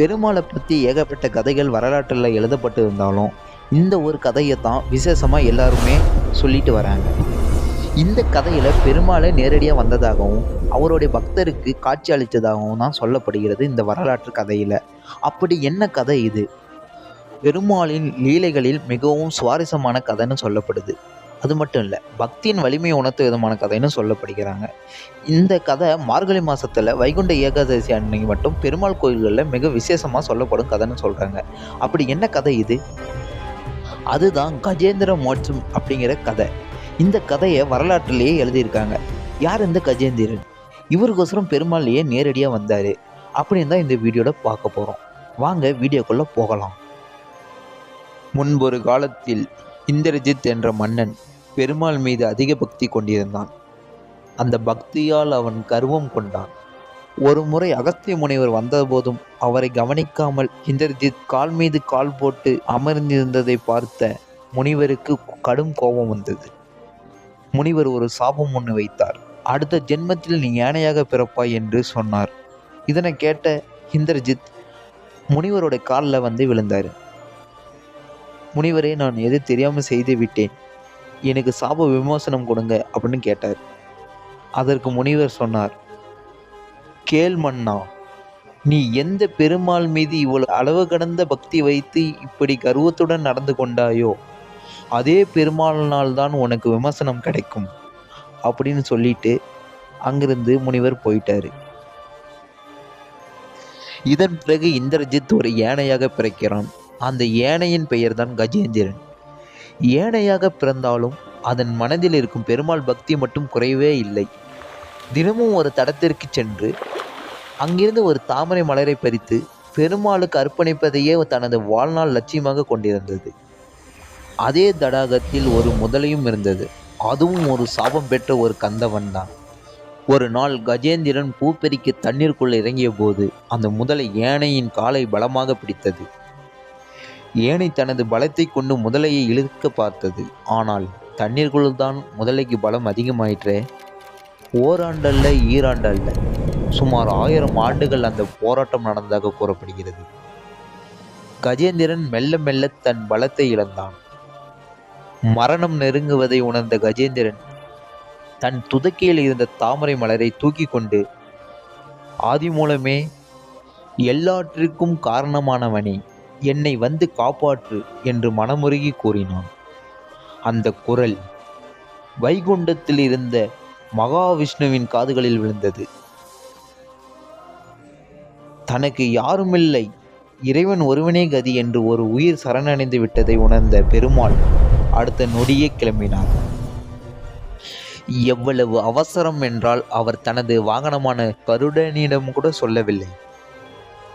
பெருமாளை பற்றி ஏகப்பட்ட கதைகள் வரலாற்றில் எழுதப்பட்டு இருந்தாலும் இந்த ஒரு கதையை தான் விசேஷமாக எல்லாருமே சொல்லிட்டு வராங்க. இந்த கதையில் பெருமாளை நேரடியாக வந்ததாகவும் அவருடைய பக்தருக்கு காட்சி அளித்ததாகவும் தான் சொல்லப்படுகிறது இந்த வரலாற்று கதையில். அப்படி என்ன கதை இது? பெருமாளின் லீலைகளில் மிகவும் சுவாரஸ்யமான கதைன்னு சொல்லப்படுது. அது மட்டும் இல்லை பக்தியின் வலிமையை உணர்த்த விதமான கதைன்னு சொல்லப்படுகிறாங்க. இந்த கதை மார்கழி மாதத்தில் வைகுண்ட ஏகாதசி அன்னைக்கு மட்டும் பெருமாள் கோயில்களில் மிக விசேஷமாக சொல்லப்படும் கதைன்னு சொல்கிறாங்க அப்படி என்ன கதை இது? அதுதான் கஜேந்திர மோட்சம் அப்படிங்கிற கதை. இந்த கதையை வரலாற்றிலேயே எழுதியிருக்காங்க. யார் இந்த கஜேந்திரன்? இவருக்கோசரம் பெருமாள்லேயே நேரடியாக வந்தார். அப்படின்னு தான் இந்த வீடியோவில் பார்க்க போகிறோம் வாங்க வீடியோக்குள்ளே போகலாம். முன்பொரு காலத்தில் இந்திரஜித் என்ற மன்னன் பெருமாள் மீது அதிக பக்தி கொண்டிருந்தான். அந்த பக்தியால் அவன் கர்வம் கொண்டான். ஒரு முறை அகத்திய முனிவர் வந்தபோதும் அவரை கவனிக்காமல் இந்திரஜித் கால் மீது கால் போட்டு அமர்ந்திருந்ததை பார்த்த முனிவருக்கு கடும் கோபம் வந்தது. முனிவர் ஒரு சாபம் ஒன்று வைத்தார். அடுத்த ஜென்மத்தில் நீ யானையாக பிறப்பாய் என்று சொன்னார். இதனை கேட்ட இந்திரஜித் முனிவரோட காலில் வந்து விழுந்தார். முனிவரே நான் எது தெரியாமல் செய்து விட்டேன். எனக்கு சாப விமோசனம் கொடுங்க அப்படின்னு கேட்டார். அதற்கு முனிவர் சொன்னார் கேள் மன்னா நீ எந்த பெருமாள் மீது இவ்வளவு அளவு கடந்த பக்தி வைத்து இப்படி கர்வத்துடன் நடந்து கொண்டாயோ அதே பெருமாளினால் தான் உனக்கு விமர்சனம் கிடைக்கும் அப்படின்னு சொல்லிட்டு அங்கிருந்து முனிவர் போயிட்டார். இதன் பிறகு இந்திரஜித் ஒரு யானையாக பிறக்கிறான். அந்த யானையின் பெயர்தான் கஜேந்திரன். ஏனையாக பிறந்தாலும் அதன் மனதில் இருக்கும் பெருமாள் பக்தி மட்டும் குறையவே இல்லை. தினமும் ஒரு தடத்திற்கு சென்று அங்கிருந்து ஒரு தாமரை மலரை பறித்து பெருமாளுக்கு அர்ப்பணிப்பதையே தனது வாழ்நாள் லட்சியமாக கொண்டிருந்தது. அதே தடாகத்தில் ஒரு முதலையும் இருந்தது. அதுவும் ஒரு சாபம் பெற்ற ஒரு கந்தவன் தான். ஒரு நாள் கஜேந்திரன் பூப்பெறிக்க தண்ணீருக்குள் இறங்கிய போது அந்த முதலை யானையின் காலை பலமாக பிடித்தது. ஏனை தனது பலத்தை கொண்டு முதலையை இழுக்க பார்த்தது. ஆனால் தண்ணீருக்குள் தான் முதலைக்கு பலம் அதிகமாயிற்றே? ஓராண்டல்ல ஈராண்டல்ல. சுமார் ஆயிரம் ஆண்டுகள் அந்த போராட்டம் நடந்ததாக கூறப்படுகிறது. கஜேந்திரன் மெல்ல மெல்ல தன் பலத்தை இழந்தான். மரணம் நெருங்குவதை உணர்ந்த கஜேந்திரன் தன் துதக்கியில் இருந்த தாமரை மலரை தூக்கி கொண்டு ஆதி மூலமே எல்லாற்றிற்கும் காரணமானவனே என்னை வந்து காப்பாற்று என்று மனமுருகி கூறினான். அந்த குரல் வைகுண்டத்தில் இருந்த மகாவிஷ்ணுவின் காதுகளில் விழுந்தது. தனக்கு யாருமில்லை. இறைவன் ஒருவனே கதி என்று ஒரு உயிர் சரணடைந்து விட்டதை உணர்ந்த பெருமாள் அடுத்த நொடியே கிளம்பினார். எவ்வளவு அவசரம் என்றால் அவர் தனது வாகனமான கருடனிடம் கூட சொல்லவில்லை.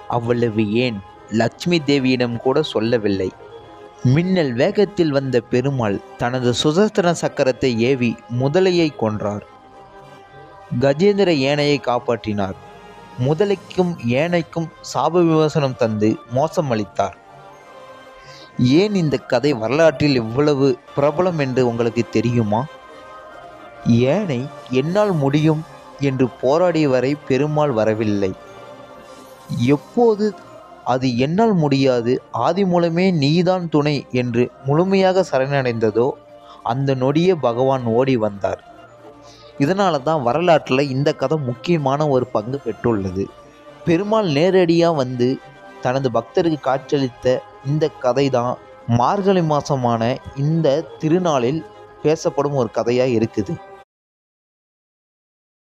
அவ்வளவு ஏன்? லட்சுமி தேவியிடம் கூட சொல்லவில்லை. மின்னல் வேகத்தில் வந்த பெருமாள் தனது சுதந்திர சக்கரத்தை ஏவி முதலையை கொன்றார். கஜேந்திர ஏனையை காப்பாற்றினார். முதலைக்கும் ஏனைக்கும் சாப விமோசனம் தந்து மோசம் அளித்தார் ஏன் இந்த கதை வரலாற்றில் இவ்வளவு பிரபலம் என்று உங்களுக்கு தெரியுமா? ஏனை என்னால் முடியும் என்று போராடிய வரை பெருமாள் வரவில்லை. எப்போது அது என்னால் முடியாது. ஆதி மூலமே நீதான் துணை என்று முழுமையாக சரணடைந்ததோ அந்த நொடியே பகவான் ஓடி வந்தார். இதனால தான் வரலாற்றில் இந்த கதை முக்கியமான ஒரு பங்கு பெற்றுள்ளது. பெருமாள் நேரடியாக வந்து தனது பக்தருக்கு காட்சியளித்த இந்த கதை தான் மார்கழி மாதமான இந்த திருநாளில் பேசப்படும் ஒரு கதையாக இருக்குது.